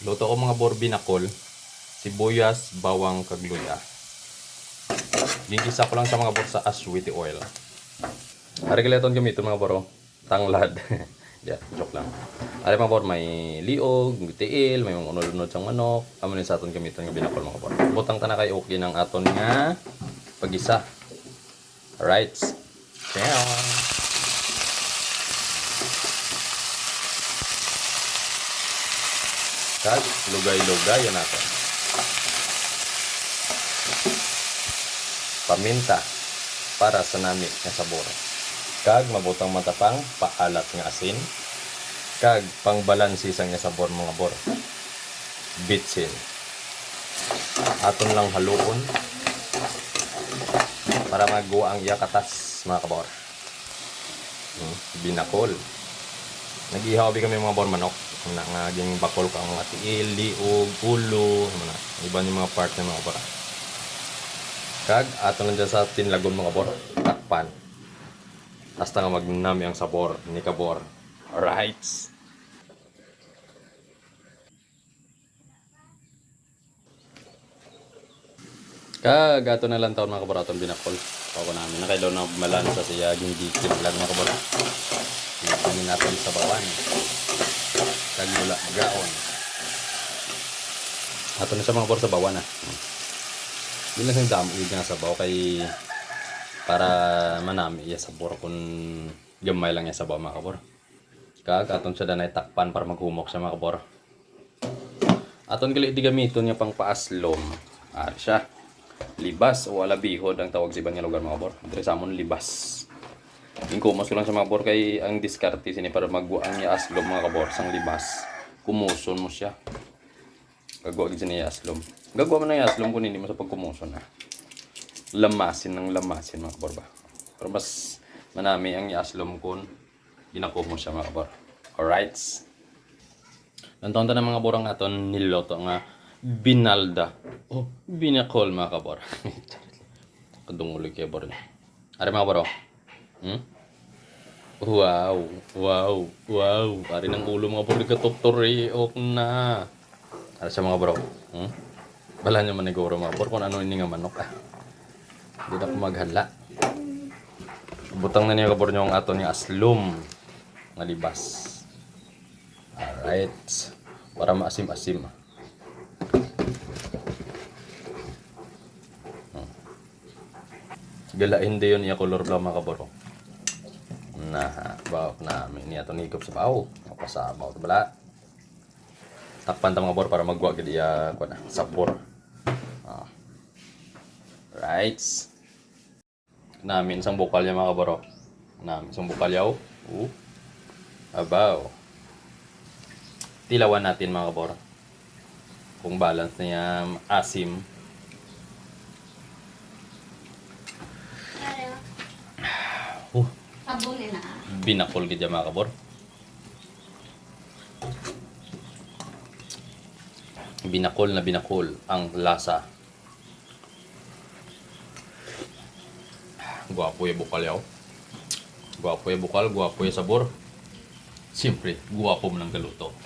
Luto ko mga bor binakol, sibuyas, bawang, kagluya. Gigisa ko lang sa mga bor sa aswiti oil. Ari kailangan gamitin mga boro. Tanglad. yeah, joke lang. Ari mga bor, may liog, may may mga unod-unod sang manok. Amo sa aton gamiton nga binakol mga bor. Butang ta na kay okay ng aton nga pagisa. Alright. Ciao. Kag lugay-lugay yan natin. Paminta para sa nami nga sabor. Kag mabutang matapang paalat nga asin. Kag pangbalansi sang nga sabor mga bor. Bitsin. Aton lang haluon para magawa ang yakatas mga kabor. Hmm, binakol. Nag-ihawabi kami mga bor manok. Na ngaging bakol ka ang mga tiil, liog, ulo, mga iba yung mga part ng mga bor. Kag ato lang sa tinlagon mga bor. Takpan. Hasta nga magnami ang sabor ni kabor. Alright. Kag ato na lang taon mga kabor aton binakol. Pako namin. Nakailaw na malan sa siya hindi lang mga kabor. Hindi natin sa bawan. Kag mula gaon. Ato na sa mga kabor sa bawan ah. Yun lang sa damo yung nga sabaw kay para manami iya sabor kung gamay lang iya sabaw mga kabor. Kag aton siya danay takpan para maghumok siya mga kabor. Aton gali di gamiton niya pang paaslom. Ari siya. Libas o alabihod ang tawag sa ibang lugar mga kabor. Dire sa libas. Ingkumos ko lang sa mga kabor kay ang diskarte sini para magbuang niya aslom mga kabor sang libas. Kumuson mo siya. Gagawa din niya aslom. Gagawa mo na yung aslom kung hindi mo sa pagkumuson ha. Lamasin ng lamasin mga kabor ba. Pero mas manami ang iaslom kung ginako mo siya mga kabor. Alright. Nantaon ta na mga borang aton niloto nga binalda. Oh, binakol mga kabor. Kadunguloy kay bor. Are mga boro. Hmm? Wow, wow, wow. Pare ng ulo mga bor katoktori ok na. Ano sa mga bro? Hmm? Bala nyo maniguro mga bro kung ano ini nga manok ah. Hindi na maghala. Butang na niyo kabor nyo ang ato ni aslum. Nga libas. Alright. Para maasim-asim. Hmm. Gala hindi yun iya color blue mga kaboro. Na, bawak na may niya to nigop sa baw. Pasabaw to bala takpan ta mga bor para magwa gid iya kuan sabor. Ah. Right. Namin isang bukal ya mga boro. Namin isang bukal yaw. Uh. Abaw. Tilawan natin mga bor. Kung balance niya asim. Sabunin na. binakol gid ya mga kabor. Binakol na binakol ang lasa. Guwapo yung bukal yaw. Guwapo yung bukal, guwapo yung sabor. Siyempre, guwapo mo ng galuto.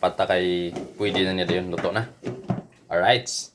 Pata kay pwede na niya yun, luto na. Alright.